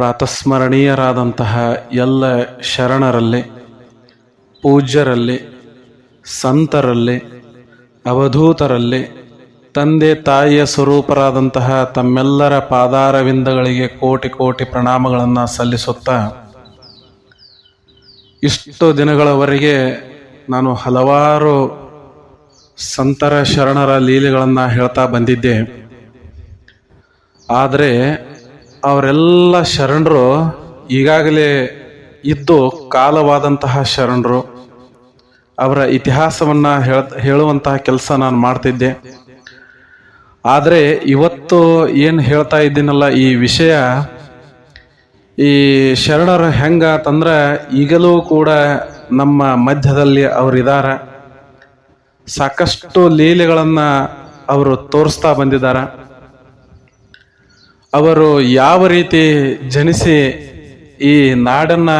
ಪ್ರಾತಸ್ಮರಣೀಯರಾದಂತಹ ಎಲ್ಲ ಶರಣರಲ್ಲಿ, ಪೂಜ್ಯರಲ್ಲಿ, ಸಂತರಲ್ಲಿ, ಅವಧೂತರಲ್ಲಿ, ತಂದೆ ತಾಯಿಯ ಸ್ವರೂಪರಾದಂತಹ ತಮ್ಮೆಲ್ಲರ ಪಾದಾರವಿಂದಗಳಿಗೆ ಕೋಟಿ ಕೋಟಿ ಪ್ರಣಾಮಗಳನ್ನು ಸಲ್ಲಿಸುತ್ತಾ, ಇಷ್ಟು ದಿನಗಳವರೆಗೆ ನಾನು ಹಲವಾರು ಸಂತರ ಶರಣರ ಲೀಲೆಗಳನ್ನು ಹೇಳ್ತಾ ಬಂದಿದ್ದೆ. ಆದರೆ ಅವರೆಲ್ಲ ಶರಣರು ಈಗಾಗಲೇ ಇದ್ದು ಕಾಲವಾದಂತಹ ಶರಣರು. ಅವರ ಇತಿಹಾಸವನ್ನು ಹೇಳ, ಹೇಳುವಂತಹ ಕೆಲಸ ನಾನು ಮಾಡ್ತಿದ್ದೆ. ಆದರೆ ಇವತ್ತು ಏನು ಹೇಳ್ತಾ ಇದ್ದೀನಲ್ಲ ಈ ವಿಷಯ, ಈ ಶರಣರು ಹೆಂಗ ಅಂತಂದ್ರೆ ಈಗಲೂ ಕೂಡ ನಮ್ಮ ಮಧ್ಯದಲ್ಲಿ ಅವರಿದ್ದಾರೆ. ಸಾಕಷ್ಟು ಲೀಲೆಗಳನ್ನು ಅವರು ತೋರಿಸ್ತಾ ಬಂದಿದ್ದಾರೆ. ಅವರು ಯಾವ ರೀತಿ ಜನಿಸಿ ಈ ನಾಡನ್ನ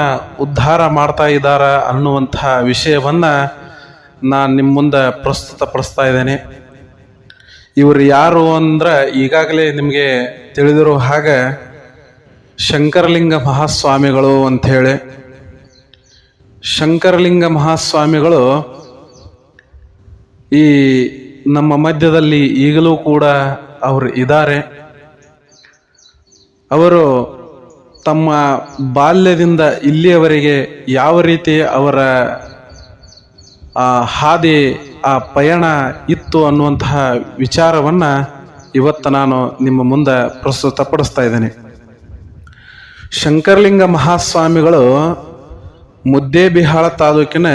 ಉದ್ಧಾರ ಮಾಡ್ತಾ ಇದ್ದಾರ ಅನ್ನುವಂತಹ ವಿಷಯವನ್ನ ನಾನು ನಿಮ್ಮ ಮುಂದೆ ಪ್ರಸ್ತುತಪಡಿಸ್ತಾ ಇದ್ದೇನೆ. ಇವರು ಯಾರು ಅಂದ್ರೆ ಈಗಾಗಲೇ ನಿಮಗೆ ತಿಳಿದಿರೋ ಹಾಗೆ ಶಂಕರಲಿಂಗ ಮಹಾಸ್ವಾಮಿಗಳು ಅಂಥೇಳಿ. ಶಂಕರಲಿಂಗ ಮಹಾಸ್ವಾಮಿಗಳು ಈ ನಮ್ಮ ಮಧ್ಯದಲ್ಲಿ ಈಗಲೂ ಕೂಡ ಅವರು ಇದ್ದಾರೆ. ಅವರು ತಮ್ಮ ಬಾಲ್ಯದಿಂದ ಇಲ್ಲಿಯವರೆಗೆ ಯಾವ ರೀತಿ ಅವರ, ಆ, ಹಾದಿ, ಆ ಪಯಣ ಇತ್ತು ಅನ್ನುವಂತಹ ವಿಚಾರವನ್ನ ಇವತ್ತು ನಾನು ನಿಮ್ಮ ಮುಂದೆ ಪ್ರಸ್ತುತಪಡಿಸ್ತಾ ಇದ್ದೇನೆ. ಶಂಕರಲಿಂಗ ಮಹಾಸ್ವಾಮಿಗಳು ಮುದ್ದೇಬಿಹಾಳ ತಾಲೂಕಿನ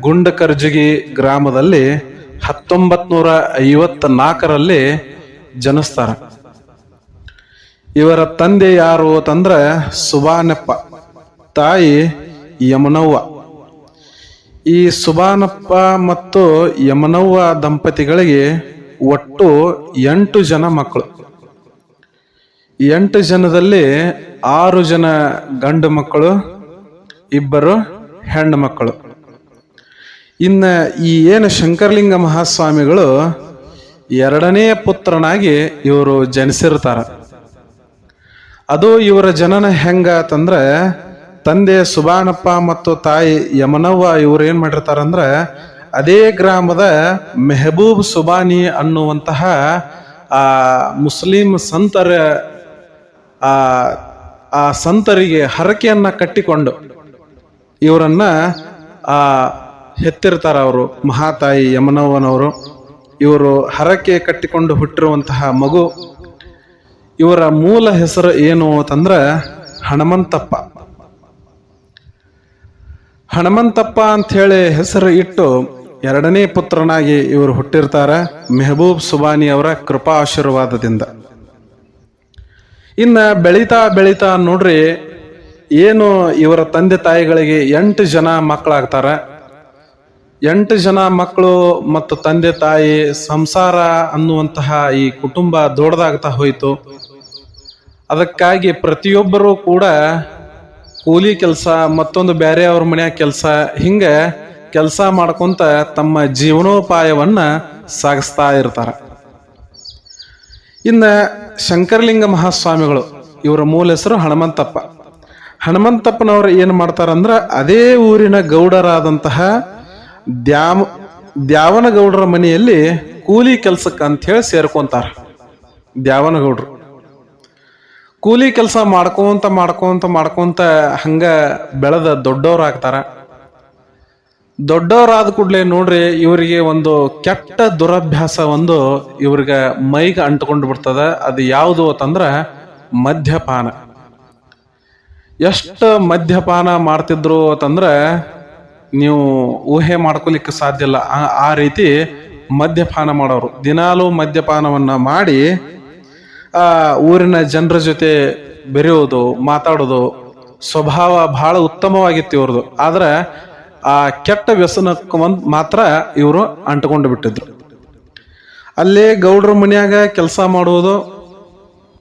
ಗುಂಡಕರ್ಜಗಿ ಗ್ರಾಮದಲ್ಲಿ ಹತ್ತೊಂಬತ್ತು ನೂರ ಐವತ್ತ ನಾಲ್ಕರಲ್ಲಿ ಜನಿಸ್ತಾರೆ. ಇವರ ತಂದೆ ಯಾರು ಅಂತಂದ್ರೆ ಸುಬಾನಪ್ಪ, ತಾಯಿ ಯಮನವ್ವ. ಈ ಸುಬಾನಪ್ಪ ಮತ್ತು ಯಮನವ್ವ ದಂಪತಿಗಳಿಗೆ ಒಟ್ಟು ಎಂಟು ಜನ ಮಕ್ಕಳು. ಎಂಟು ಜನದಲ್ಲಿ ಆರು ಜನ ಗಂಡು ಮಕ್ಕಳು, ಇಬ್ಬರು ಹೆಣ್ಣು ಮಕ್ಕಳು. ಇನ್ನ ಈ ಏನು ಶಂಕರಲಿಂಗ ಮಹಾಸ್ವಾಮಿಗಳು ಎರಡನೇ ಪುತ್ರನಾಗಿ ಇವರು ಜನಿಸಿರ್ತಾರೆ. ಅದು ಇವರ ಜನನ ಹೆಂಗ ಅಂತಂದ್ರೆ ತಂದೆ ಸುಬಾನಪ್ಪ ಮತ್ತು ತಾಯಿ ಯಮನವ್ವ ಇವ್ರು ಏನ್ ಮಾಡಿರ್ತಾರಂದ್ರೆ, ಅದೇ ಗ್ರಾಮದ ಮೆಹಬೂಬ್ ಸುಬಾನಿ ಅನ್ನುವಂತಹ, ಆ ಮುಸ್ಲಿಂ ಸಂತರ, ಆ ಆ ಸಂತರಿಗೆ ಹರಕೆಯನ್ನ ಕಟ್ಟಿಕೊಂಡು ಇವರನ್ನ, ಆ, ಹೆತ್ತಿರ್ತಾರ ಅವರು, ಮಹಾತಾಯಿ ಯಮನವ್ವನವರು. ಇವರು ಹರಕೆ ಕಟ್ಟಿಕೊಂಡು ಹುಟ್ಟಿರುವಂತಹ ಮಗು ಇವರ ಮೂಲ ಹೆಸರು ಏನು ಅಂತಂದ್ರೆ ಹನುಮಂತಪ್ಪ ಹನುಮಂತಪ್ಪ ಅಂತ ಹೇಳಿ ಹೆಸರು ಇಟ್ಟು ಎರಡನೇ ಪುತ್ರನಾಗಿ ಇವರು ಹುಟ್ಟಿರ್ತಾರೆ, ಮೆಹಬೂಬ್ ಸುಬಾನಿ ಅವರ ಕೃಪಾ ಆಶೀರ್ವಾದದಿಂದ. ಇನ್ನ ಬೆಳೀತಾ ಬೆಳೀತಾ ನೋಡ್ರಿ, ಏನು ಇವರ ತಂದೆ ತಾಯಿಗಳಿಗೆ ಎಂಟು ಜನ ಮಕ್ಕಳಾಗ್ತಾರ. ಎಂಟು ಜನ ಮಕ್ಕಳು ಮತ್ತು ತಂದೆ ತಾಯಿ ಸಂಸಾರ ಅನ್ನುವಂತಹ ಈ ಕುಟುಂಬ ದೊಡ್ಡದಾಗ್ತಾ ಹೋಯಿತು. ಅದಕ್ಕಾಗಿ ಪ್ರತಿಯೊಬ್ಬರೂ ಕೂಡ ಕೂಲಿ ಕೆಲಸ, ಮತ್ತೊಂದು ಬೇರೆ ಅವ್ರ ಮನ್ಯಾಗ ಕೆಲಸ, ಹಿಂಗೆ ಕೆಲಸ ಮಾಡ್ಕೊಂತ ತಮ್ಮ ಜೀವನೋಪಾಯವನ್ನ ಸಾಗಿಸ್ತಾ ಇರ್ತಾರೆ. ಇನ್ನು ಶಂಕರಲಿಂಗ ಮಹಾಸ್ವಾಮಿಗಳು, ಇವರ ಮೂಲ ಹೆಸರು ಹನುಮಂತಪ್ಪ. ಹನುಮಂತಪ್ಪನವರು ಏನು ಮಾಡ್ತಾರಂದ್ರ ಅದೇ ಊರಿನ ಗೌಡರಾದಂತಹ ದ್ಯಾಮ, ದ್ಯಾವನಗೌಡರ ಮನೆಯಲ್ಲಿ ಕೂಲಿ ಕೆಲಸಕ್ಕೆ ಅಂತ ಹೇಳಿ ಸೇರ್ಕೊಂತಾರ. ದ್ಯಾವನಗೌಡ್ರು. ಕೂಲಿ ಕೆಲಸ ಮಾಡ್ಕೊಂತ ಮಾಡ್ಕೊಂತ ಮಾಡ್ಕೊಂತ ಹಂಗ ಬೆಳೆದ ದೊಡ್ಡವರಾಗ್ತಾರ ದೊಡ್ಡವರಾದ ಕೂಡಲೇ ನೋಡ್ರಿ ಇವರಿಗೆ ಒಂದು ಕೆಟ್ಟ ದುರಭ್ಯಾಸ ಒಂದು ಇವ್ರಿಗೆ ಮೈಗೆ ಅಂಟ್ಕೊಂಡು ಬಿಡ್ತದ. ಅದು ಯಾವುದು ಅಂತಂದ್ರೆ ಮದ್ಯಪಾನ. ಎಷ್ಟು ಮದ್ಯಪಾನ ಮಾಡ್ತಿದ್ರು ಅಂತಂದ್ರೆ ನೀವು ಊಹೆ ಮಾಡ್ಕೊಲಿಕ್ಕೆ ಸಾಧ್ಯ ಇಲ್ಲ. ಆ- ರೀತಿ ಮದ್ಯಪಾನ ಮಾಡೋರು. ದಿನಾಲೂ ಮದ್ಯಪಾನವನ್ನ ಮಾಡಿ ಆ ಊರಿನ ಜನರ ಜೊತೆ ಬೆರೆಯೋದು ಮಾತಾಡೋದು ಸ್ವಭಾವ ಬಹಳ ಉತ್ತಮವಾಗಿತ್ತು ಇವ್ರದ್ದು. ಆದ್ರೆ ಆ ಕೆಟ್ಟ ವ್ಯಸನಕ್ಕೆ ಮಾತ್ರ ಇವರು ಅಂಟುಕೊಂಡು ಬಿಟ್ಟಿದ್ರು. ಅಲ್ಲೇ ಗೌಡ್ರ ಮನೆಯಾಗ ಕೆಲಸ ಮಾಡುವುದು,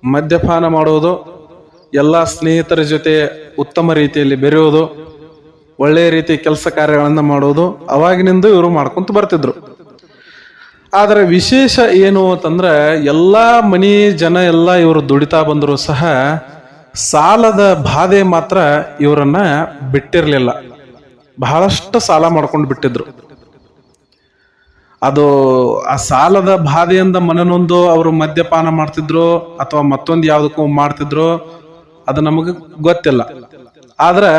ಮದ್ಯಪಾನ ಮಾಡುವುದು, ಎಲ್ಲ ಸ್ನೇಹಿತರ ಜೊತೆ ಉತ್ತಮ ರೀತಿಯಲ್ಲಿ ಬೆರೆಯೋದು ಒಳ್ಳೆಯ ರೀತಿ ಕೆಲಸ ಕಾರ್ಯಗಳನ್ನು ಮಾಡುವುದು, ಅವಾಗಿನಿಂದ ಇವರು ಮಾಡ್ಕೊಂತ ಬರ್ತಿದ್ರು. ಆದರೆ ವಿಶೇಷ ಏನು ಅಂತಂದ್ರೆ ಎಲ್ಲ ಮನೆ ಜನ ಎಲ್ಲ ಇವರು ದುಡಿತಾ ಬಂದರೂ ಸಹ ಸಾಲದ ಬಾಧೆ ಮಾತ್ರ ಇವರನ್ನ ಬಿಟ್ಟಿರಲಿಲ್ಲ. ಬಹಳಷ್ಟು ಸಾಲ ಮಾಡ್ಕೊಂಡು ಬಿಟ್ಟಿದ್ರು. ಅದು ಆ ಸಾಲದ ಬಾಧೆಯಿಂದ ಮನನೊಂದು ಅವರು ಮದ್ಯಪಾನ ಮಾಡ್ತಿದ್ರು ಅಥವಾ ಮತ್ತೊಂದು ಯಾವುದಕ್ಕೂ ಮಾಡ್ತಿದ್ರು, ಅದು ನಮಗೆ ಗೊತ್ತಿಲ್ಲ. ಆದ್ರೆ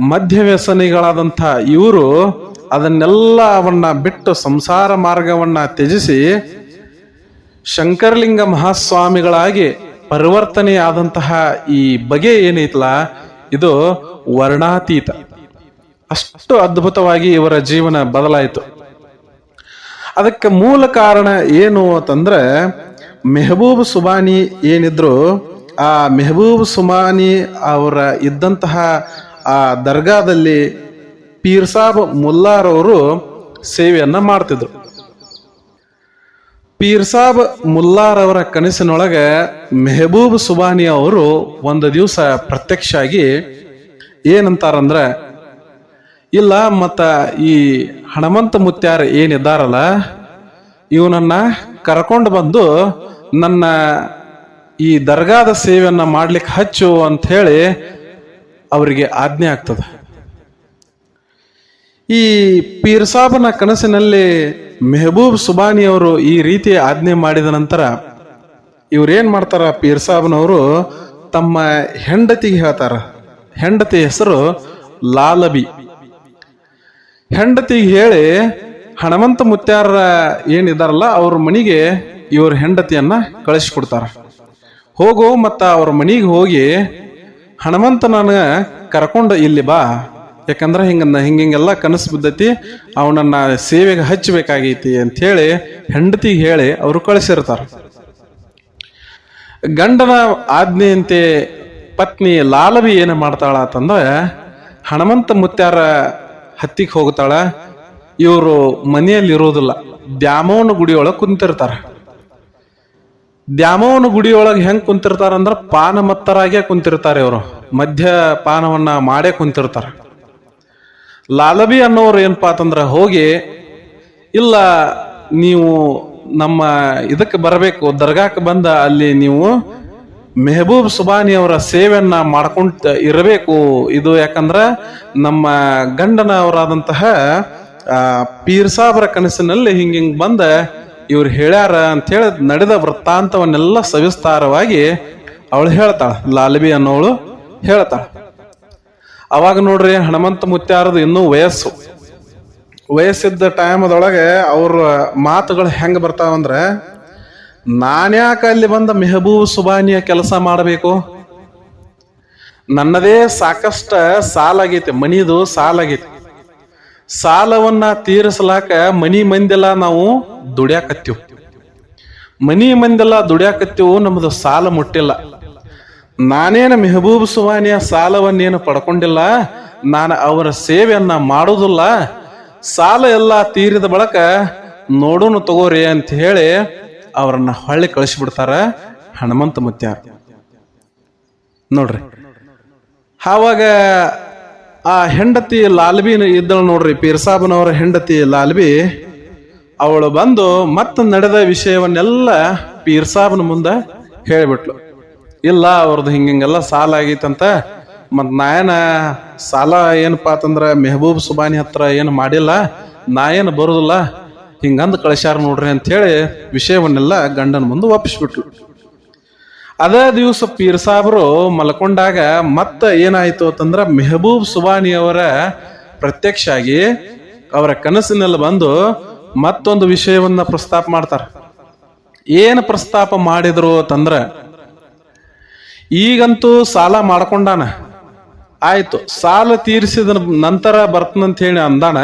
ಮದ್ಯ ವ್ಯಸನಿಗಳಾದಂಥ ಇವರು ಅದನ್ನೆಲ್ಲ ಅವನ್ನ ಬಿಟ್ಟು ಸಂಸಾರ ಮಾರ್ಗವನ್ನ ತ್ಯಜಿಸಿ ಶಂಕರಲಿಂಗ ಮಹಾಸ್ವಾಮಿಗಳಾಗಿ ಪರಿವರ್ತನೆಯಾದಂತಹ ಈ ಬಗೆ ಏನೈತಲ್ಲ ಇದು ವರ್ಣಾತೀತ. ಅಷ್ಟು ಅದ್ಭುತವಾಗಿ ಇವರ ಜೀವನ ಬದಲಾಯಿತು. ಅದಕ್ಕೆ ಮೂಲ ಕಾರಣ ಏನು ಅಂತಂದ್ರೆ, ಮೆಹಬೂಬ್ ಸುಬಾನಿ ಏನಿದ್ರು, ಆ ಮೆಹಬೂಬ್ ಸುಬಾನಿ ಅವರ ಇದ್ದಂತಹ ಆ ದರ್ಗಾದಲ್ಲಿ ಪೀರ್ ಸಾಬ್ ಮುಲ್ಲಾರವರು ಸೇವೆಯನ್ನ ಮಾಡ್ತಿದ್ರು. ಪೀರ್ ಸಾಬ್ ಮುಲ್ಲಾರವರ ಕನಸಿನೊಳಗೆ ಮೆಹಬೂಬ್ ಸುಬಾನಿ ಅವರು ಒಂದು ದಿವಸ ಪ್ರತ್ಯಕ್ಷ ಆಗಿ ಏನಂತಾರಂದ್ರೆ, ಇಲ್ಲ, ಮತ್ತ ಈ ಹಣಮಂತ ಮುತ್ಯಾರ ಏನಿದ್ದಾರಲ್ಲ, ಇವನನ್ನ ಕರ್ಕೊಂಡು ಬಂದು ನನ್ನ ಈ ದರ್ಗಾದ ಸೇವೆಯನ್ನ ಮಾಡ್ಲಿಕ್ಕೆ ಹಚ್ಚು ಅಂತ ಹೇಳಿ ಅವರಿಗೆ ಆಜ್ಞೆ ಆಗ್ತದ. ಈ ಪೀರ್ ಸಾಬನ ಕನಸಿನಲ್ಲಿ ಮೆಹಬೂಬ್ ಸುಬಾನಿ ಅವರು ಈ ರೀತಿ ಆಜ್ಞೆ ಮಾಡಿದ ನಂತರ ಇವ್ರೇನ್ ಮಾಡ್ತಾರ ಪೀರ್ ಸಾಬ್ನವರು? ತಮ್ಮ ಹೆಂಡತಿಗೆ ಹೇಳ್ತಾರ. ಹೆಂಡತಿ ಹೆಸರು ಲಾಲಬಿ. ಹೆಂಡತಿಗೆ ಹೇಳಿ ಹಣಮಂತ ಮುತ್ಯಾರ ಏನಿದಾರಲ್ಲ ಅವ್ರ ಮನೆಗೆ ಇವ್ರ ಹೆಂಡತಿಯನ್ನ ಕಳಿಸ್ಕೊಡ್ತಾರ. ಹೋಗು ಮತ್ತ ಅವ್ರ ಮನೆಗೆ ಹೋಗಿ ಹಣಮಂತ ನಾನು ಕರ್ಕೊಂಡು ಇಲ್ಲಿ ಬಾ. ಯಾಕಂದ್ರೆ ಹಿಂಗ ಹಿಂಗೆಲ್ಲ ಕನಸು ಬಿದ್ದೈತಿ, ಅವನನ್ನ ಸೇವೆಗೆ ಹಚ್ಚಬೇಕಾಗೈತಿ ಅಂತ ಹೇಳಿ ಹೆಂಡತಿಗೆ ಹೇಳಿ ಅವರು ಕಳಿಸಿರ್ತಾರ. ಗಂಡನ ಆಜ್ಞೆಯಂತೆ ಪತ್ನಿ ಲಾಲವಿ ಏನು ಮಾಡ್ತಾಳ ಅಂತಂದ್ರೆ ಹನುಮಂತ ಮುತ್ಯಾರ ಹತ್ತಿಗೆ ಹೋಗ್ತಾಳ, ಇವರು ಮನೆಯಲ್ಲಿ ಇರೋದಿಲ್ಲ ದ್ಯಾಮೋನ ಗುಡಿಯೊಳಗೆ ಕುಂತಿರ್ತಾರೆ. ದ್ಯಾಮೋನ ಗುಡಿಯೊಳಗೆ ಹೆಂಗೆ ಕುಂತಿರ್ತಾರೆ ಅಂದ್ರೆ ಪಾನಮತ್ತರಾಗೆ ಕುಂತಿರ್ತಾರೆ ಇವರು ಮಧ್ಯ ಪಾನವನ್ನ ಮಾಡೇ ಕುಂತಿರ್ತಾರ. ಲಾಲಬಿ ಅನ್ನೋರು ಏನಪ್ಪಾ ಅಂತಂದ್ರೆ ಹೋಗಿ ಇಲ್ಲ ನೀವು ನಮ್ಮ ಇದಕ್ಕೆ ಬರಬೇಕು ದರ್ಗಾಕ್ಕೆ ಬಂದ ಅಲ್ಲಿ ನೀವು ಮೆಹಬೂಬ್ ಸುಬಾನಿ ಅವರ ಸೇವೆಯನ್ನ ಮಾಡ್ಕೊಂತ ಇರಬೇಕು. ಇದು ಯಾಕಂದ್ರೆ ನಮ್ಮ ಗಂಡನವರಾದಂತಹ ಆ, ಪೀರ್ ಸಾಬ್ರ ಕನಸಿನಲ್ಲಿ ಹಿಂಗ ಹಿಂಗ್ ಬಂದ ಇವ್ರು ಹೇಳ್ಯಾರ ಅಂತ ಹೇಳಿ ನಡೆದ ವೃತ್ತಾಂತವನ್ನೆಲ್ಲ ಸವಿಸ್ತಾರವಾಗಿ ಅವಳು ಹೇಳ್ತಾಳ ಲಾಲ್ಬಿ ಅನ್ನೋಳು ಹೇಳ್ತಾಳ. ಅವಾಗ ನೋಡ್ರಿ ಹನುಮಂತ ಮುತ್ಯಾರದು ಇನ್ನೂ ವಯಸ್ಸು. ವಯಸ್ಸಿದ್ದ ಟೈಮದೊಳಗೆ ಅವ್ರ ಮಾತುಗಳು ಹೆಂಗ್ ಬರ್ತಾವಂದ್ರೆ ನಾನ್ಯಾಕ ಅಲ್ಲಿ ಬಂದ ಮೆಹಬೂಬ್ ಸುಬಾನಿಯ ಕೆಲಸ ಮಾಡಬೇಕು? ನನ್ನದೇ ಸಾಕಷ್ಟ ಸಾಲ ಆಗೈತಿ, ಮನಿದು ಸಾಲ ಆಗೈತಿ. ಸಾಲವನ್ನ ತೀರಿಸಲಾಕ ಮನಿ ಮಂದೆಲ್ಲ ನಾವು ದುಡ್ಯಾಕತ್ತೀವಿ. ಮನಿ ಮಂದೆಲ್ಲ ದುಡ್ಯಾಕತ್ತೀವು, ನಮ್ದು ಸಾಲ ಮುಟ್ಟಿಲ್ಲ. ನಾನೇನು ಮೆಹಬೂಬ್ ಸುವಾನಿಯ ಸಾಲವನ್ನೇನು ಪಡ್ಕೊಂಡಿಲ್ಲ? ನಾನು ಅವರ ಸೇವೆಯನ್ನ ಮಾಡೋದಿಲ್ಲ ಸಾಲ ಎಲ್ಲ ತೀರಿದ ಬಳಕ ನೋಡೋಣ ತಗೋರಿ ಅಂತ ಹೇಳಿ ಅವರನ್ನ ಹೊಳ್ಳಿ ಕಳಿಸ್ಬಿಡ್ತಾರ ಹನುಮಂತ ಮುತ್ಯಾರ. ನೋಡ್ರಿ. ಆವಾಗ ಆ ಹೆಂಡತಿ ಲಾಲ್ಬಿ ಇದ್ದಳು ನೋಡ್ರಿ ಪೀರ್ಸಾಬನವರ ಹೆಂಡತಿ ಲಾಲ್ಬಿ. ಅವಳು ಬಂದು ಮತ್ತೆ ನಡೆದ ವಿಷಯವನ್ನೆಲ್ಲ ಪೀರ್ಸಾಬನ ಮುಂದೆ ಹೇಳಿಬಿಟ್ಲು. ಇಲ್ಲ ಅವ್ರದ್ದು ಹಿಂಗಿಂಗೆಲ್ಲ ಸಾಲ ಆಗೈತಂತ. ಮತ್ತು ನಾಯನ ಸಾಲ ಏನಪ್ಪಾ ಅಂತಂದ್ರೆ ಮೆಹಬೂಬ್ ಸುಬಾನಿ ಹತ್ರ ಏನು ಮಾಡಿಲ್ಲ, ನಾ ಏನು ಬರುದಿಲ್ಲ. ಹಿಂಗಂದ್ ಕಳಿಸ್ಯಾರ ನೋಡ್ರಿ ಅಂತ ಹೇಳಿ ವಿಷಯವನ್ನೆಲ್ಲ ಗಂಡನ ಮುಂದೆ ಒಪ್ಪಿಸ್ಬಿಟ್ಲು ಅದೇ ದಿವಸ ಪೀರ್ ಸಾಬ್ರು ಮಲ್ಕೊಂಡಾಗ ಮತ್ತೆ ಏನಾಯ್ತು ಅಂತಂದ್ರೆ ಮೆಹಬೂಬ್ ಸುಬಾನಿ ಅವರ ಪ್ರತ್ಯಕ್ಷ ಆಗಿ ಅವರ ಕನಸಿನಲ್ಲಿ ಬಂದು ಮತ್ತೊಂದು ವಿಷಯವನ್ನ ಪ್ರಸ್ತಾಪ ಮಾಡ್ತಾರೆ. ಏನು ಪ್ರಸ್ತಾಪ ಮಾಡಿದ್ರು ಅಂತಂದ್ರ ಈಗಂತೂ ಸಾಲ ಮಾಡ್ಕೊಂಡಾನ. ಆಯ್ತು, ಸಾಲ ತೀರಿಸಿದ ನಂತರ ಬರ್ತನಂತ ಹೇಳಿ ಅಂದಾನ.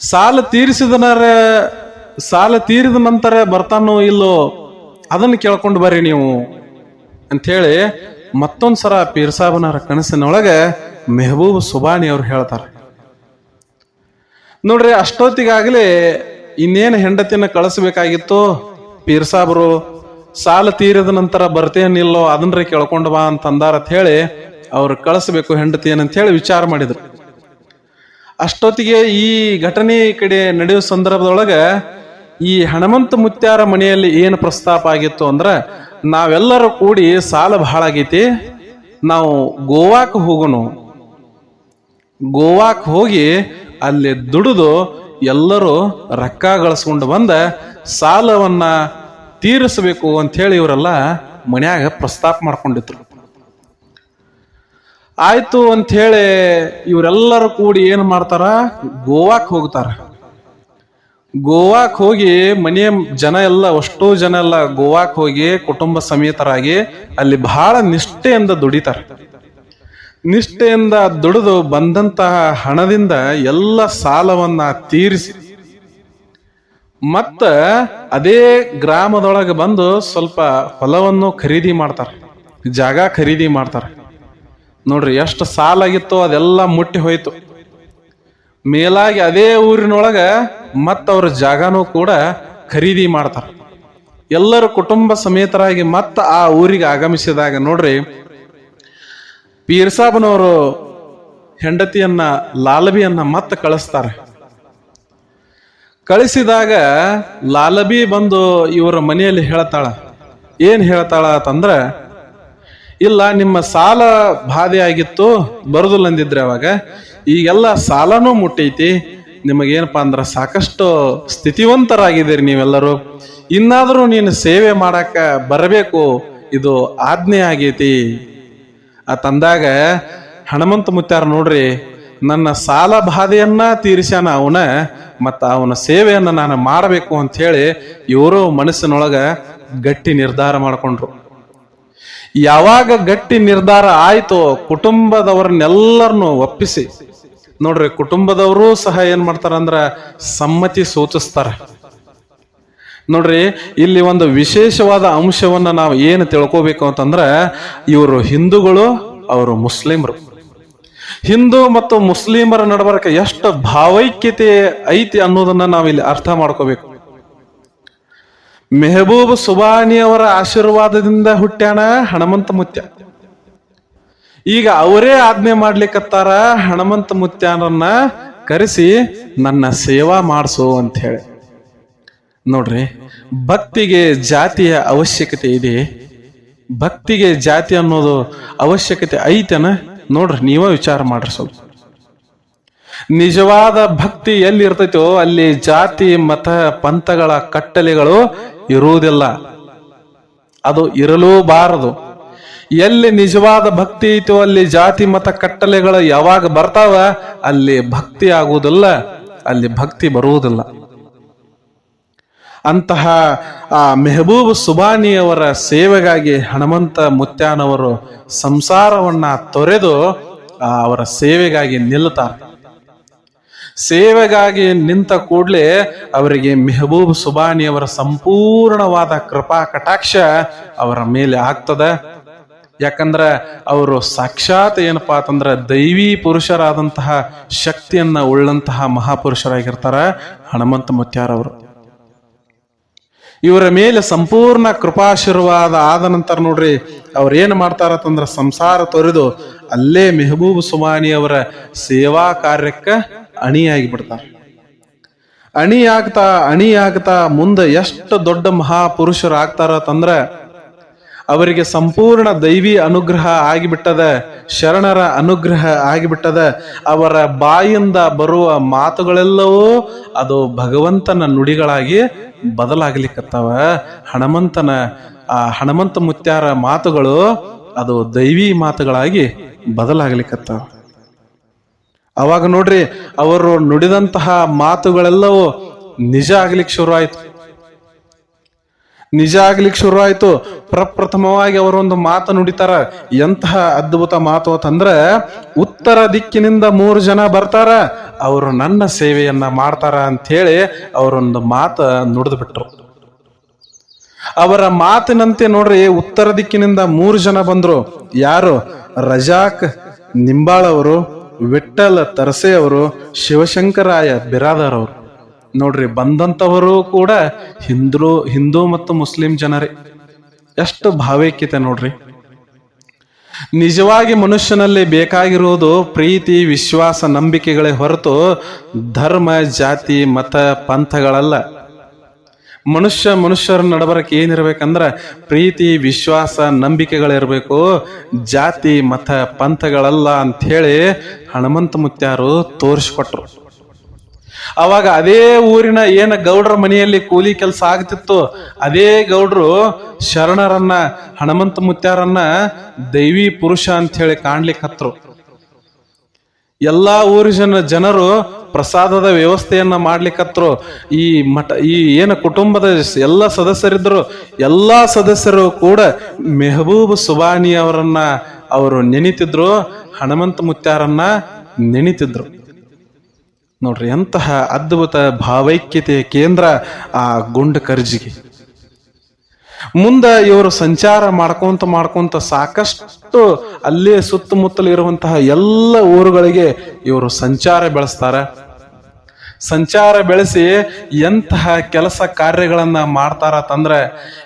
ಸಾಲ ತೀರಿಸಿದನರ, ಸಾಲ ತೀರಿದ ನಂತರ ಬರ್ತಾನೋ ಇಲ್ಲೋ, ಅದನ್ನು ಕೇಳ್ಕೊಂಡು ಬರ್ರಿ ನೀವು. ಅಂಥೇಳಿ ಮತ್ತೊಂದ್ಸಲ ಪೀರ್ ಸಾಬನವರ ಕನಸಿನೊಳಗೆ ಮೆಹಬೂಬ್ ಸುಬಾನಿ ಅವ್ರು ಹೇಳ್ತಾರೆ. ನೋಡ್ರಿ, ಅಷ್ಟೊತ್ತಿಗಾಗಲೇ ಇನ್ನೇನು ಹೆಂಡತಿನ ಕಳಿಸ್ಬೇಕಾಗಿತ್ತು ಪೀರ್ ಸಾಬ್ರು ಸಾಲ ತೀರಿದ ನಂತರ ಬರ್ತೇನಿಲ್ಲೋ ಅದನ್ನ ಕೇಳ್ಕೊಂಡು ಬಾ ಅಂತ ಅಂದಾರ ಅಂತ ಹೇಳಿ ಅವ್ರು ಕಳಿಸ್ಬೇಕು ಹೆಂಡತಿ ಅಂತ ಹೇಳಿ ವಿಚಾರ ಮಾಡಿದ್ರು. ಅಷ್ಟೊತ್ತಿಗೆ ಈ ಘಟನೆ ಕಡೆ ನಡೆಯುವ ಸಂದರ್ಭದೊಳಗೆ ಈ ಹಣಮಂತ ಮುತ್ಯಾರ ಮನೆಯಲ್ಲಿ ಏನು ಪ್ರಸ್ತಾಪ ಆಗಿತ್ತು ಅಂದ್ರೆ ನಾವೆಲ್ಲರೂ ಕೂಡಿ ಸಾಲ ಬಹಳ ಆಗೈತಿ, ನಾವು ಗೋವಾಕ್ ಹೋಗೋಣ ಗೋವಾಕ್ ಹೋಗಿ ಅಲ್ಲಿ ದುಡಿದು ಎಲ್ಲರೂ ರೊಕ್ಕ ಗಳಿಸ್ಕೊಂಡು ಬಂದ ಸಾಲವನ್ನ ತೀರಿಸಬೇಕು ಅಂತ ಹೇಳಿ ಇವರೆಲ್ಲ ಮನ್ಯಾಗ ಪ್ರಸ್ತಾಪ ಮಾಡ್ಕೊಂಡಿದ್ರು. ಆಯ್ತು ಹೇಳಿ ಇವರೆಲ್ಲರೂ ಕೂಡಿ ಏನು ಮಾಡ್ತಾರ? ಗೋವಾಕ್ ಹೋಗ್ತಾರ. ಗೋವಾಕ್ ಹೋಗಿ ಮನೆಯ ಜನ ಎಲ್ಲ, ಅಷ್ಟೋ ಜನ ಎಲ್ಲ ಗೋವಾಕ್ ಹೋಗಿ ಕುಟುಂಬ ಸಮೇತರಾಗಿ ಅಲ್ಲಿ ಬಹಳ ನಿಷ್ಠೆಯಿಂದ ದುಡಿತಾರ. ನಿಷ್ಠೆಯಿಂದ ದುಡಿದು ಬಂದಂತಹ ಹಣದಿಂದ ಎಲ್ಲ ಸಾಲವನ್ನ ತೀರಿಸಿ ಮತ್ತ ಅದೇ ಗ್ರಾಮದೊಳಗೆ ಬಂದು ಸ್ವಲ್ಪ ಹೊಲವನ್ನು ಖರೀದಿ ಮಾಡ್ತಾರೆ. ಜಾಗ ಖರೀದಿ ಮಾಡ್ತಾರೆ. ನೋಡ್ರಿ ಎಷ್ಟು ಸಾಲ ಆಗಿತ್ತು ಅದೆಲ್ಲ ಮುಟ್ಟಿ ಹೋಯ್ತು. ಮೇಲಾಗಿ ಅದೇ ಊರಿನೊಳಗ ಅವ್ರ ಜಾಗನೂ ಕೂಡ ಖರೀದಿ ಮಾಡ್ತಾರೆ. ಎಲ್ಲರೂ ಕುಟುಂಬ ಸಮೇತರಾಗಿ ಮತ್ತ ಆ ಊರಿಗೆ ಆಗಮಿಸಿದಾಗ ನೋಡ್ರಿ ಪೀರ್ಸಾಬನವರು ಹೆಂಡತಿಯನ್ನ ಲಾಲಬಿಯನ್ನ ಮತ್ತೆ ಕಳಿಸ್ತಾರೆ. ಕಳಿಸಿದಾಗ ಲಾಲಬಿ ಬಂದು ಇವರ ಮನೆಯಲ್ಲಿ ಹೇಳ್ತಾಳ, ಏನ್ ಹೇಳ್ತಾಳ ಅಂತಂದ್ರೆ, ಇಲ್ಲ, ನಿಮ್ಮ ಸಾಲ ಬಾಧೆ ಆಗಿತ್ತು, ಬರುದಿಲ್ಲ ಅಂದಿದ್ರೆ ಅವಾಗ, ಈಗೆಲ್ಲ ಸಾಲನೂ ಮುಟ್ಟೈತಿ, ನಿಮಗೇನಪ್ಪ ಅಂದ್ರೆ ಸಾಕಷ್ಟು ಸ್ಥಿತಿವಂತರಾಗಿದ್ದೀರಿ ನೀವೆಲ್ಲರೂ. ಇನ್ನಾದರೂ ನೀನು ಸೇವೆ ಮಾಡಾಕ ಬರಬೇಕು, ಇದು ಆಜ್ಞೆ ಆಗೈತಿ. ಆ ತಂದಾಗ ಹನುಮಂತ ಮುತ್ಯಾರ ನೋಡ್ರಿ ನನ್ನ ಸಾಲ ಬಾಧೆಯನ್ನ ತೀರಿಸ್ಯಾನ ಅವನ, ಮತ್ತು ಅವನ ಸೇವೆಯನ್ನ ನಾನು ಮಾಡಬೇಕು ಅಂತ ಹೇಳಿ ಇವರು ಮನಸ್ಸಿನೊಳಗ ಗಟ್ಟಿ ನಿರ್ಧಾರ ಮಾಡಿಕೊಂಡ್ರು. ಯಾವಾಗ ಗಟ್ಟಿ ನಿರ್ಧಾರ ಆಯಿತೋ ಕುಟುಂಬದವ್ರನ್ನೆಲ್ಲರನ್ನು ಒಪ್ಪಿಸಿ. ನೋಡ್ರಿ, ಕುಟುಂಬದವರು ಸಹ ಏನ್ ಮಾಡ್ತಾರ ಅಂದ್ರ ಸಮ್ಮತಿ ಸೂಚಿಸ್ತಾರ. ನೋಡ್ರಿ, ಇಲ್ಲಿ ಒಂದು ವಿಶೇಷವಾದ ಅಂಶವನ್ನ ನಾವು ಏನು ತಿಳ್ಕೋಬೇಕು ಅಂತಂದ್ರೆ ಇವರು ಹಿಂದೂಗಳು, ಅವರು ಮುಸ್ಲಿಮರು. ಹಿಂದೂ ಮತ್ತು ಮುಸ್ಲಿಮರ ನಡಬರ್ಕ ಎಷ್ಟು ಭಾವೈಕ್ಯತೆ ಐತಿ ಅನ್ನೋದನ್ನ ನಾವು ಇಲ್ಲಿ ಅರ್ಥ ಮಾಡ್ಕೋಬೇಕು. ಮೆಹಬೂಬ್ ಸುಬಾನಿ ಅವರ ಆಶೀರ್ವಾದದಿಂದ ಹುಟ್ಟ್ಯಾನ ಹಣಮಂತ ಮುತ್ಯ. ಈಗ ಅವರೇ ಆಜ್ಞೆ ಮಾಡ್ಲಿಕ್ಕತ್ತಾರ ಹಣಮಂತ ಮುತ್ಯಾನನ್ನ ಕರೆಸಿ ನನ್ನ ಸೇವಾ ಮಾಡಿಸು ಅಂತ ಹೇಳಿ. ನೋಡ್ರಿ, ಭಕ್ತಿಗೆ ಜಾತಿಯ ಅವಶ್ಯಕತೆ ಇದೆ. ಭಕ್ತಿಗೆ ಜಾತಿ ಅನ್ನೋದು ಅವಶ್ಯಕತೆ ಐತೆನ? ನೋಡ್ರಿ, ನೀವ ವಿಚಾರ ಮಾಡ್ರಿ ಸ್ವಲ್ಪ. ನಿಜವಾದ ಭಕ್ತಿ ಎಲ್ಲಿ ಇರ್ತೈತೋ ಅಲ್ಲಿ ಜಾತಿ, ಮತ, ಪಂಥಗಳ ಕಟ್ಟಲೆಗಳು ಇರುವುದಿಲ್ಲ. ಅದು ಇರಲೂಬಾರದು. ಎಲ್ಲಿ ನಿಜವಾದ ಭಕ್ತಿ ಐತೋ ಅಲ್ಲಿ ಜಾತಿ, ಮತ, ಕಟ್ಟಲೆಗಳು ಯಾವಾಗ ಬರ್ತಾವ, ಅಲ್ಲಿ ಭಕ್ತಿ ಆಗುವುದಿಲ್ಲ ಅಲ್ಲಿ ಭಕ್ತಿ ಬರುವುದಿಲ್ಲ. ಅಂತಹ, ಆ, ಮೆಹಬೂಬ್ ಸುಬಾನಿಯವರ ಸೇವೆಗಾಗಿ ಹನುಮಂತ ಮುತ್ಯಾನವರು ಸಂಸಾರವನ್ನ ತೊರೆದು ಅವರ ಸೇವೆಗಾಗಿ ನಿಲ್ಲುತ್ತಾರೆ. ಸೇವೆಗಾಗಿ ನಿಂತ ಕೂಡಲೇ ಅವರಿಗೆ ಮೆಹಬೂಬ್ ಸುಬಾನಿಯವರ ಸಂಪೂರ್ಣವಾದ ಕೃಪಾ ಕಟಾಕ್ಷ ಅವರ ಮೇಲೆ ಆಗ್ತದ. ಯಾಕಂದ್ರೆ ಅವರು ಸಾಕ್ಷಾತ್ ಏನಪ್ಪಾ ಅಂತಂದ್ರೆ ದೈವಿ ಪುರುಷರಾದಂತಹ ಶಕ್ತಿಯನ್ನ ಉಳ್ಳಂತಹ ಮಹಾಪುರುಷರಾಗಿರ್ತಾರ ಹನುಮಂತ ಮುತ್ಯಾರವರು. ಇವರ ಮೇಲೆ ಸಂಪೂರ್ಣ ಕೃಪಾಶೀರ್ವಾದ ಆದ ನಂತರ ನೋಡ್ರಿ, ಅವ್ರು ಏನ್ ಮಾಡ್ತಾರತ್ತಂದ್ರ ಸಂಸಾರ ತೊರೆದು ಅಲ್ಲೇ ಮೆಹಬೂಬ್ ಸುಮಾನಿ ಅವರ ಸೇವಾ ಕಾರ್ಯಕ್ಕೆ ಅಣಿಯಾಗಿ ಬಿಡ್ತಾರೆ ಅಣಿ ಆಗ್ತಾ ಮುಂದೆ ಎಷ್ಟು ದೊಡ್ಡ ಮಹಾಪುರುಷರು ತಂದ್ರ ಅವರಿಗೆ ಸಂಪೂರ್ಣ ದೈವಿ ಅನುಗ್ರಹ ಆಗಿಬಿಟ್ಟದ, ಶರಣರ ಅನುಗ್ರಹ ಆಗಿಬಿಟ್ಟದ, ಅವರ ಬಾಯಿಂದ ಬರುವ ಮಾತುಗಳೆಲ್ಲವೂ ಅದು ಭಗವಂತನ ನುಡಿಗಳಾಗಿ ಬದಲಾಗಲಿಕ್ಕತ್ತವ ಹಣಮಂತನ, ಆ ಹಣಮಂತ ಮುತ್ಯಾರ ಮಾತುಗಳು ಅದು ದೈವಿ ಮಾತುಗಳಾಗಿ ಬದಲಾಗಲಿಕ್ಕತ್ತವ ಅವಾಗ ನೋಡ್ರಿ, ಅವರು ನುಡಿದಂತಹ ಮಾತುಗಳೆಲ್ಲವೂ ನಿಜ ಆಗ್ಲಿಕ್ಕೆ ಶುರು ಆಯ್ತು ನಿಜ ಆಗ್ಲಿಕ್ಕೆ ಶುರು ಆಯ್ತು. ಪ್ರಪ್ರಥಮವಾಗಿ ಅವರೊಂದು ಮಾತು ನುಡಿತಾರ. ಎಂತಹ ಅದ್ಭುತ ಮಾತು ಅಂತಂದ್ರ, ಉತ್ತರ ದಿಕ್ಕಿನಿಂದ ಮೂರು ಜನ ಬರ್ತಾರ. ಅವರು ನನ್ನ ಸೇವೆಯನ್ನ ಮಾಡ್ತಾರ ಅಂತ ಹೇಳಿ ಅವರೊಂದು ಮಾತು ನುಡಿದು ಬಿಟ್ರು ಅವರ ಮಾತಿನಂತೆ ನೋಡ್ರಿ, ಉತ್ತರ ದಿಕ್ಕಿನಿಂದ ಮೂರು ಜನ ಬಂದ್ರು. ಯಾರು? ರಜಾಕ್ ನಿಂಬಾಳವರು ವಿಠಲ ತರಸೆ ಅವರು, ಶಿವಶಂಕರಾಯ ಬಿರಾದರ್ ಅವರು. ನೋಡ್ರಿ ಬಂದಂತವರು ಕೂಡ ಹಿಂದೂ ಹಿಂದೂ ಮತ್ತು ಮುಸ್ಲಿಂ ಜನರೇ. ಎಷ್ಟು ಭಾವೈಕ್ಯತೆ ನೋಡ್ರಿ. ನಿಜವಾಗಿ ಮನುಷ್ಯನಲ್ಲಿ ಬೇಕಾಗಿರುವುದು ಪ್ರೀತಿ, ವಿಶ್ವಾಸ, ನಂಬಿಕೆಗಳೇ ಹೊರತು ಧರ್ಮ, ಜಾತಿ, ಮತ, ಪಂಥಗಳಲ್ಲ. ಮನುಷ್ಯ ಮನುಷ್ಯರ ನಡಬರಕ್ಕೆ ಏನಿರ್ಬೇಕಂದ್ರ ಪ್ರೀತಿ, ವಿಶ್ವಾಸ, ನಂಬಿಕೆಗಳಿರಬೇಕು. ಜಾತಿ, ಮತ, ಪಂಥಗಳಲ್ಲ ಅಂಥೇಳಿ ಹನುಮಂತ ಮುತ್ಯಾರು ತೋರಿಸ್ಕೊಟ್ರು. ಅವಾಗ ಅದೇ ಊರಿನ ಏನ ಗೌಡ್ರ ಮನೆಯಲ್ಲಿ ಕೂಲಿ ಕೆಲಸ ಆಗ್ತಿತ್ತು, ಅದೇ ಗೌಡ್ರು ಶರಣರನ್ನ ಹನುಮಂತ ಮುತ್ಯಾರನ್ನ ದೈವಿ ಪುರುಷ ಅಂತ ಹೇಳಿ ಕಾಣ್ಲಿಕ್ಕೆ ಹತ್ರು ಎಲ್ಲಾ ಊರಿನ ಜನ ಜನರು ಪ್ರಸಾದದ ವ್ಯವಸ್ಥೆಯನ್ನ ಮಾಡ್ಲಿಕ್ಕತ್ರು ಈ ಮಠ, ಈ ಏನು ಕುಟುಂಬದ ಎಲ್ಲ ಸದಸ್ಯರಿದ್ರು, ಎಲ್ಲಾ ಸದಸ್ಯರು ಕೂಡ ಮೆಹಬೂಬ್ ಸುಬಾನಿ ಅವರನ್ನ ಅವರು ನೆನಿತಿದ್ರು ಹನುಮಂತ ಮುತ್ಯಾರನ್ನ ನೆನಿತಿದ್ರು. ನೋಡ್ರಿ ಎಂತಹ ಅದ್ಭುತ ಭಾವೈಕ್ಯತೆಯ ಕೇಂದ್ರ ಆ ಗುಂಡ ಕರ್ಜಿಗೆ ಮುಂದ ಇವರು ಸಂಚಾರ ಮಾಡ್ಕೊಂತ ಮಾಡ್ಕೊಂತ ಸಾಕಷ್ಟು ಅಲ್ಲೇ ಸುತ್ತಮುತ್ತಲು ಇರುವಂತಹ ಎಲ್ಲ ಊರುಗಳಿಗೆ ಇವರು ಸಂಚಾರ ಬೆಳೆಸ್ತಾರ. ಸಂಚಾರ ಬೆಳೆಸಿ ಎಂತಹ ಕೆಲಸ ಕಾರ್ಯಗಳನ್ನ ಮಾಡ್ತಾರ ತಂದ್ರೆ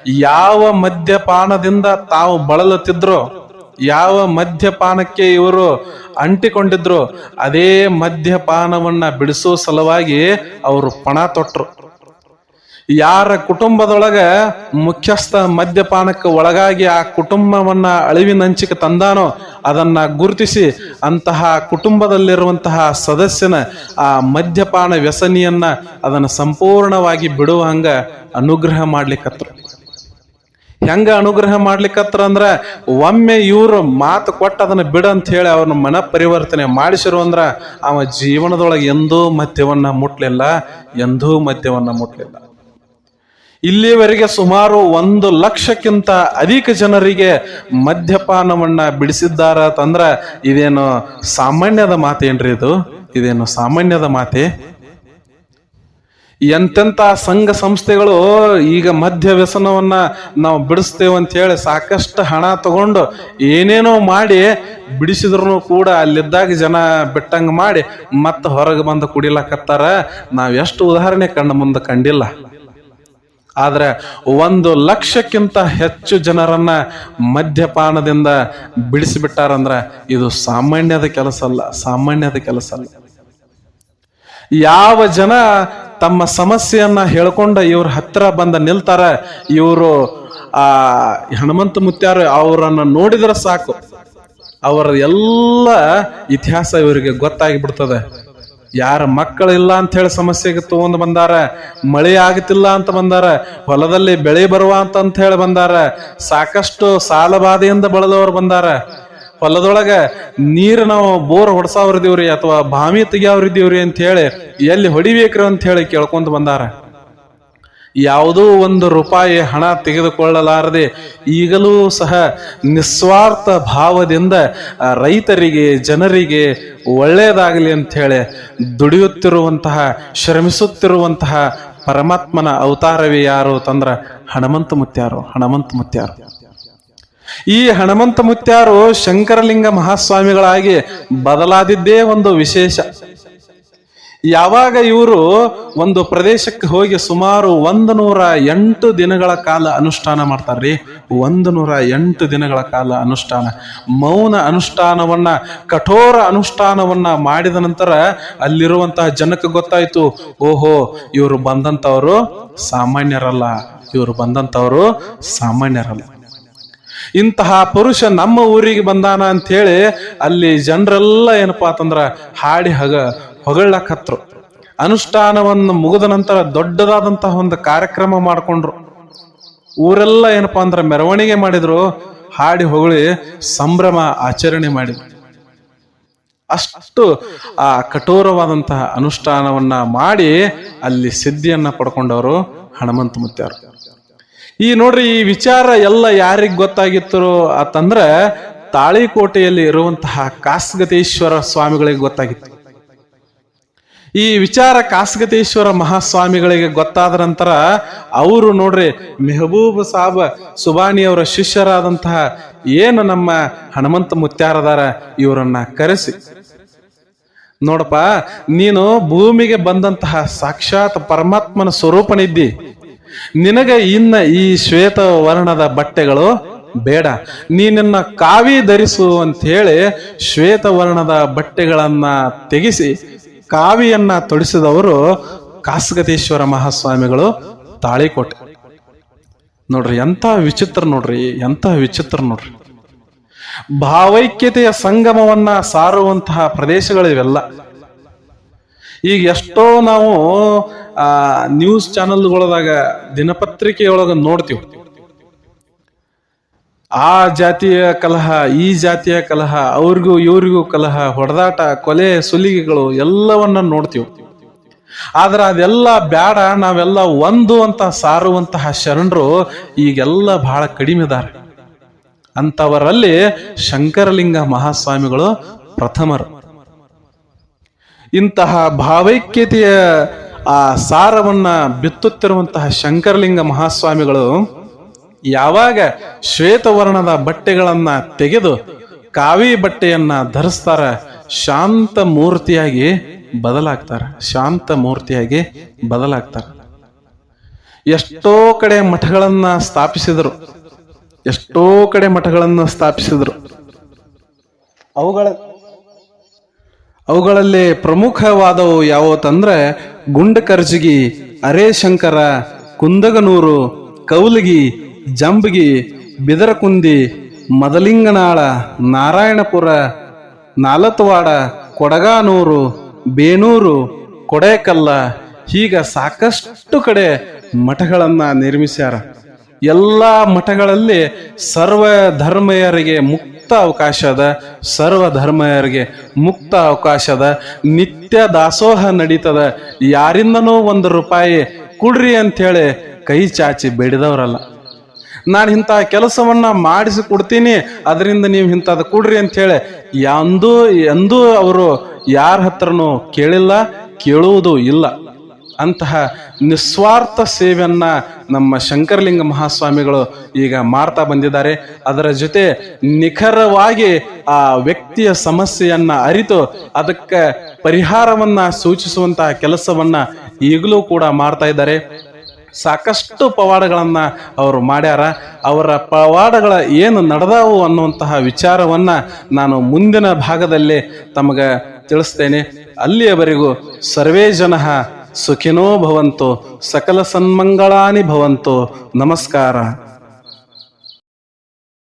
ಯಾವ ಮದ್ಯಪಾನದಿಂದ ತಾವು ಬಳಲುತ್ತಿದ್ರು ಯಾವ ಮದ್ಯಪಾನಕ್ಕೆ ಇವರು ಅಂಟಿಕೊಂಡಿದ್ರು, ಅದೇ ಮದ್ಯಪಾನವನ್ನ ಬಿಡಿಸೋ ಸಲುವಾಗಿ ಅವರು ಪಣ ತೊಟ್ಟರು ಯಾರ ಕುಟುಂಬದೊಳಗ ಮುಖ್ಯಸ್ಥ ಮದ್ಯಪಾನಕ್ಕೆ ಒಳಗಾಗಿ ಆ ಕುಟುಂಬವನ್ನ ಅಳಿವಿನಂಚಿಗೆ ತಂದಾನೋ, ಅದನ್ನ ಗುರುತಿಸಿ ಅಂತಹ ಕುಟುಂಬದಲ್ಲಿರುವಂತಹ ಸದಸ್ಯನ ಆ ಮದ್ಯಪಾನ ವ್ಯಸನಿಯನ್ನ ಅದನ್ನ ಸಂಪೂರ್ಣವಾಗಿ ಬಿಡುವ ಹಂಗ ಅನುಗ್ರಹ ಮಾಡ್ಲಿಕ್ಕತ್ರು ಹೆಂಗ ಅನುಗ್ರಹ ಮಾಡ್ಲಿಕ್ಕತ್ರ ಅಂದ್ರ ಒಮ್ಮೆ ಇವ್ರು ಮಾತು ಕೊಟ್ಟು ಅದನ್ನ ಬಿಡ ಅಂತ ಹೇಳಿ ಅವ್ರನ್ನ ಮನ ಪರಿವರ್ತನೆ ಮಾಡಿಸಿರು ಅಂದ್ರ ಅವ ಜೀವನದೊಳಗೆ ಎಂದೂ ಮದ್ಯವನ್ನ ಮುಟ್ಲಿಲ್ಲ, ಎಂದೂ ಮದ್ಯವನ್ನ ಮುಟ್ಲಿಲ್ಲ. ಇಲ್ಲಿವರೆಗೆ ಸುಮಾರು ಒಂದು ಲಕ್ಷಕ್ಕಿಂತ ಅಧಿಕ ಜನರಿಗೆ ಮದ್ಯಪಾನವನ್ನ ಬಿಡಿಸಿದ್ದಾರ ಅಂತಂದ್ರ ಇದೇನು ಸಾಮಾನ್ಯದ ಮಾತೇನ್ರಿ ಇದು? ಇದೇನು ಸಾಮಾನ್ಯದ ಮಾತೆ? ಎಂತೆಂತ ಸಂಘ ಸಂಸ್ಥೆಗಳು ಈಗ ಮದ್ಯ ವ್ಯಸನವನ್ನ ನಾವು ಬಿಡಿಸ್ತೇವೆ ಅಂತ ಹೇಳಿ ಸಾಕಷ್ಟು ಹಣ ತಗೊಂಡು ಏನೇನೋ ಮಾಡಿ ಬಿಡಿಸಿದ್ರು ಕೂಡ ಅಲ್ಲಿದ್ದಾಗ ಜನ ಬಿಟ್ಟಂಗೆ ಮಾಡಿ ಮತ್ತೆ ಹೊರಗೆ ಬಂದು ಕುಡಿಲಕತ್ತಾರ. ನಾವು ಎಷ್ಟು ಉದಾಹರಣೆ ಕಂಡ ಮುಂದೆ ಕಂಡಿಲ್ಲ. ಆದ್ರೆ ಒಂದು ಲಕ್ಷಕ್ಕಿಂತ ಹೆಚ್ಚು ಜನರನ್ನ ಮದ್ಯಪಾನದಿಂದ ಬಿಡಿಸಿಬಿಟ್ಟಾರಂದ್ರ ಇದು ಸಾಮಾನ್ಯದ ಕೆಲಸ ಅಲ್ಲ ಸಾಮಾನ್ಯದ ಕೆಲಸ ಅಲ್ಲ ಯಾವ ಜನ ತಮ್ಮ ಸಮಸ್ಯೆಯನ್ನ ಹೇಳ್ಕೊಂಡ ಇವ್ರ ಹತ್ರ ಬಂದ ನಿಲ್ತಾರ, ಇವರು, ಆ, ಹನುಮಂತ ಮುತ್ಯಾರ ಅವರನ್ನ ನೋಡಿದ್ರೆ ಸಾಕು. ಅವರ ಎಲ್ಲ ಇತಿಹಾಸ ಇವರಿಗೆ ಗೊತ್ತಾಗಿ ಬಿಡ್ತದೆ ಯಾರ ಮಕ್ಕಳಿಲ್ಲ ಅಂತ ಹೇಳಿ ಸಮಸ್ಯೆಗೆ ತಗೊಂಡ್ ಬಂದಾರ, ಮಳೆ ಆಗತಿಲ್ಲ ಅಂತ ಬಂದಾರ, ಹೊಲದಲ್ಲಿ ಬೆಳೆ ಬರುವ ಅಂತ ಹೇಳಿ ಬಂದಾರ, ಸಾಕಷ್ಟು ಸಾಲ ಬಾಧೆಯಿಂದ ಬಳದವರು ಬಂದಾರ. ಹೊಲದೊಳಗ ನೀರು ನಾವು ಬೋರ್ ಹೊಡ್ಸಾವ್ರಿದೀವ್ರಿ ಅಥವಾ ಬಾವಿ ತೆಗಿಯಾವ್ರಿದೀವ್ರಿ ಅಂತ ಹೇಳಿ ಎಲ್ಲಿ ಹೊಡಿಬೇಕ್ರಿ ಅಂತ ಹೇಳಿ ಕೇಳ್ಕೊಂತ ಬಂದಾರ. ಯಾವುದೋ ಒಂದು ರೂಪಾಯಿ ಹಣ ತೆಗೆದುಕೊಳ್ಳಲಾರದೆ ಈಗಲೂ ಸಹ ನಿಸ್ವಾರ್ಥ ಭಾವದಿಂದ ರೈತರಿಗೆ, ಜನರಿಗೆ ಒಳ್ಳೆಯದಾಗಲಿ ಅಂತ ಹೇಳಿ ದುಡಿಯುತ್ತಿರುವಂತಹ, ಶ್ರಮಿಸುತ್ತಿರುವಂತಹ ಪರಮಾತ್ಮನ ಅವತಾರವೇ ಯಾರು ತಂದ್ರ ಹಣಮಂತ ಮುತ್ಯಾರು ಹಣಮಂತ ಮುತ್ಯಾರು. ಈ ಹನುಮಂತ ಮುತ್ಯಾರು ಶಂಕರಲಿಂಗ ಮಹಾಸ್ವಾಮಿಗಳಾಗಿ ಬದಲಾದಿದ್ದೇ ಒಂದು ವಿಶೇಷ. ಯಾವಾಗ ಇವರು ಒಂದು ಪ್ರದೇಶಕ್ಕೆ ಹೋಗಿ ಸುಮಾರು ಒಂದು ನೂರ ಎಂಟು ದಿನಗಳ ಕಾಲ ಅನುಷ್ಠಾನ ಮಾಡ್ತಾರ್ರಿ. ಒಂದು ನೂರ ಎಂಟು ದಿನಗಳ ಕಾಲ ಅನುಷ್ಠಾನ. ಮೌನ ಅನುಷ್ಠಾನವನ್ನ, ಕಠೋರ ಅನುಷ್ಠಾನವನ್ನ ಮಾಡಿದ ನಂತರ ಅಲ್ಲಿರುವಂತಹ ಜನಕ್ಕೆ ಗೊತ್ತಾಯ್ತು, ಓಹೋ, ಇವರು ಬಂದಂತವರು ಸಾಮಾನ್ಯರಲ್ಲ. ಇವರು ಬಂದಂತವರು ಸಾಮಾನ್ಯರಲ್ಲ. ಇಂತಹ ಪುರುಷ ನಮ್ಮ ಊರಿಗೆ ಬಂದಾನ ಅಂತ ಹೇಳಿ ಅಲ್ಲಿ ಜನರೆಲ್ಲ ಏನಪ್ಪಾ ಅಂತಂದ್ರ ಹಾಡಿ ಹಗ ಹೊಗಳಕತ್ರು ಅನುಷ್ಠಾನವನ್ನು ಮುಗಿದ ನಂತರ ದೊಡ್ಡದಾದಂತಹ ಒಂದು ಕಾರ್ಯಕ್ರಮ ಮಾಡಿಕೊಂಡ್ರು. ಊರೆಲ್ಲ ಏನಪ್ಪಾ ಅಂದ್ರೆ ಮೆರವಣಿಗೆ ಮಾಡಿದ್ರು, ಹಾಡಿ ಹೊಗಳಿ ಸಂಭ್ರಮ ಆಚರಣೆ ಮಾಡಿದ್ರು. ಅಷ್ಟು ಆ ಕಠೋರವಾದಂತಹ ಅನುಷ್ಠಾನವನ್ನ ಮಾಡಿ ಅಲ್ಲಿ ಸಿದ್ಧಿಯನ್ನ ಪಡ್ಕೊಂಡವರು ಹನುಮಂತ ಮುತ್ಯಾರು. ಈ ನೋಡ್ರಿ, ಈ ವಿಚಾರ ಎಲ್ಲ ಯಾರಿಗ್ ಗೊತ್ತಾಗಿತ್ತು ಅಂತಂದ್ರ ತಾಳಿಕೋಟೆಯಲ್ಲಿ ಇರುವಂತಹ ಕಾಸ್ಗತೇಶ್ವರ ಸ್ವಾಮಿಗಳಿಗೆ ಗೊತ್ತಾಗಿತ್ತು. ಈ ವಿಚಾರ ಕಾಸ್ಗತೇಶ್ವರ ಮಹಾಸ್ವಾಮಿಗಳಿಗೆ ಗೊತ್ತಾದ ನಂತರ ಅವರು ನೋಡ್ರಿ, ಮೆಹಬೂಬ್ ಸಾಬ್ ಸುಬಾನಿಯವರ ಶಿಷ್ಯರಾದಂತಹ ಏನು ನಮ್ಮ ಹನುಮಂತ ಮುತ್ಯಾರದಾರ ಇವರನ್ನ ಕರೆಸಿ, ನೋಡಪ್ಪ, ನೀನು ಭೂಮಿಗೆ ಬಂದಂತಹ ಸಾಕ್ಷಾತ್ ಪರಮಾತ್ಮನ ಸ್ವರೂಪನಿದ್ದಿ. ನಿನಗೆ ಇನ್ನ ಈ ಶ್ವೇತ ವರ್ಣದ ಬಟ್ಟೆಗಳು ಬೇಡ. ನೀನನ್ನ ಕಾವಿ ಧರಿಸು ಅಂತ ಹೇಳಿ ಶ್ವೇತ ವರ್ಣದ ಬಟ್ಟೆಗಳನ್ನ ತೆಗೆಸಿ ಕಾವಿಯನ್ನ ತೊಡಿಸಿದವರು ಕಾಸಗತೇಶ್ವರ ಮಹಾಸ್ವಾಮಿಗಳು ತಾಳಿಕೋಟೆ ನೋಡ್ರಿ ಎಂತ ವಿಚಿತ್ರ ನೋಡ್ರಿ ಎಂತ ವಿಚಿತ್ರ ನೋಡ್ರಿ. ಭಾವೈಕ್ಯತೆಯ ಸಂಗಮವನ್ನ ಸಾರುವಂತಹ ಪ್ರದೇಶಗಳಿವೆಲ್ಲ. ಈಗ ಎಷ್ಟೋ ನಾವು ಆ ನ್ಯೂಸ್ ಚಾನೆಲ್ಗಳದಾಗ ದಿನಪತ್ರಿಕೆಯೊಳಗ ನೋಡ್ತೀವಿ. ಆ ಜಾತಿಯ ಕಲಹ, ಈ ಜಾತಿಯ ಕಲಹ, ಅವ್ರಿಗೂ ಇವ್ರಿಗೂ ಕಲಹ, ಹೊಡೆದಾಟ, ಕೊಲೆ, ಸುಲಿಗೆಗಳು ಎಲ್ಲವನ್ನ ನೋಡ್ತೀವಿ. ಆದ್ರೆ ಅದೆಲ್ಲ ಬ್ಯಾಡ, ನಾವೆಲ್ಲ ಒಂದು ಅಂತ ಸಾರುವಂತಹ ಶರಣರು ಈಗೆಲ್ಲ ಬಹಳ ಕಡಿಮೆ ಇದಾರೆ ಅಂತವರಲ್ಲಿ ಶಂಕರಲಿಂಗ ಮಹಾಸ್ವಾಮಿಗಳು ಪ್ರಥಮರು. ಇಂತಹ ಭಾವೈಕ್ಯತೆಯ ಆ ಸಾರವನ್ನ ಬಿತ್ತುತ್ತಿರುವಂತಹ ಶಂಕರಲಿಂಗ ಮಹಾಸ್ವಾಮಿಗಳು ಯಾವಾಗ ಶ್ವೇತವರ್ಣದ ಬಟ್ಟೆಗಳನ್ನ ತೆಗೆದು ಕಾವಿ ಬಟ್ಟೆಯನ್ನ ಧರಿಸ್ತಾರ, ಶಾಂತ ಮೂರ್ತಿಯಾಗಿ ಬದಲಾಗ್ತಾರ, ಶಾಂತ ಮೂರ್ತಿಯಾಗಿ ಬದಲಾಗ್ತಾರ. ಎಷ್ಟೋ ಕಡೆ ಮಠಗಳನ್ನ ಸ್ಥಾಪಿಸಿದರು, ಎಷ್ಟೋ ಕಡೆ ಮಠಗಳನ್ನು ಸ್ಥಾಪಿಸಿದರು. ಅವುಗಳ ಅವುಗಳಲ್ಲಿ ಪ್ರಮುಖವಾದವು ಯಾವತ್ತಂದ್ರೆ ಗುಂಡಕರ್ಜಿಗಿ, ಅರೇಶಂಕರ, ಕುಂದಗನೂರು, ಕೌಲಗಿ, ಜಂಬಗಿ, ಬಿದರಕುಂದಿ, ಮದಲಿಂಗನಾಳ, ನಾರಾಯಣಪುರ, ನಾಲತ್ವಾಡ, ಕೊಡಗಾನೂರು, ಬೇನೂರು, ಕೊಡೇಕಲ್ಲ ಹೀಗ ಸಾಕಷ್ಟು ಕಡೆ ಮಠಗಳನ್ನು ನಿರ್ಮಿಸ್ಯಾರ. ಎಲ್ಲ ಮಠಗಳಲ್ಲಿ ಸರ್ವ ಧರ್ಮೀಯರಿಗೆ ಮುಕ್ತ ಅವಕಾಶ ಅದ ಸರ್ವ ಧರ್ಮಯರಿಗೆ ಮುಕ್ತ ಅವಕಾಶ ಅದ ನಿತ್ಯ ದಾಸೋಹ ನಡೀತದ ಯಾರಿಂದನೂ ಒಂದು ರೂಪಾಯಿ ಕುಡ್ರಿ ಅಂಥೇಳಿ ಕೈ ಚಾಚಿ ಬೇಡಿದವರಲ್ಲ. ನಾನು ಇಂಥ ಕೆಲಸವನ್ನು ಮಾಡಿಸಿ ಕೊಡ್ತೀನಿ, ಅದರಿಂದ ನೀವು ಇಂಥದ್ದು ಕೊಡ್ರಿ ಅಂಥೇಳಿ ಎಂದೂ ಎಂದೂ ಅವರು ಯಾರ ಹತ್ರನೂ ಕೇಳಿಲ್ಲ, ಕೇಳುವುದೂ ಇಲ್ಲ. ಅಂತಹ ನಿಸ್ವಾರ್ಥ ಸೇವೆಯನ್ನ ನಮ್ಮ ಶಂಕರಲಿಂಗ ಮಹಾಸ್ವಾಮಿಗಳು ಈಗ ಮಾಡ್ತಾ ಬಂದಿದ್ದಾರೆ. ಅದರ ಜೊತೆ ನಿಖರವಾಗಿ ಆ ವ್ಯಕ್ತಿಯ ಸಮಸ್ಯೆಯನ್ನ ಅರಿತು ಅದಕ್ಕೆ ಪರಿಹಾರವನ್ನ ಸೂಚಿಸುವಂತಹ ಕೆಲಸವನ್ನ ಈಗಲೂ ಕೂಡ ಮಾಡ್ತಾ ಇದ್ದಾರೆ. ಸಾಕಷ್ಟು ಪವಾಡಗಳನ್ನ ಅವರು ಮಾಡ್ಯಾರ. ಅವರ ಪವಾಡಗಳ ಏನು ನಡೆದಾವು ಅನ್ನುವಂತಹ ವಿಚಾರವನ್ನ ನಾನು ಮುಂದಿನ ಭಾಗದಲ್ಲಿ ತಮಗೆ ತಿಳಿಸ್ತೇನೆ. ಅಲ್ಲಿಯವರೆಗೂ ಸರ್ವೇ ಜನ ಸುಖಿನೋ ಭವಂತು ಸಕಲ ಸನ್ಮಂಗಳಾನಿ ಭವಂತು ನಮಸ್ಕಾರ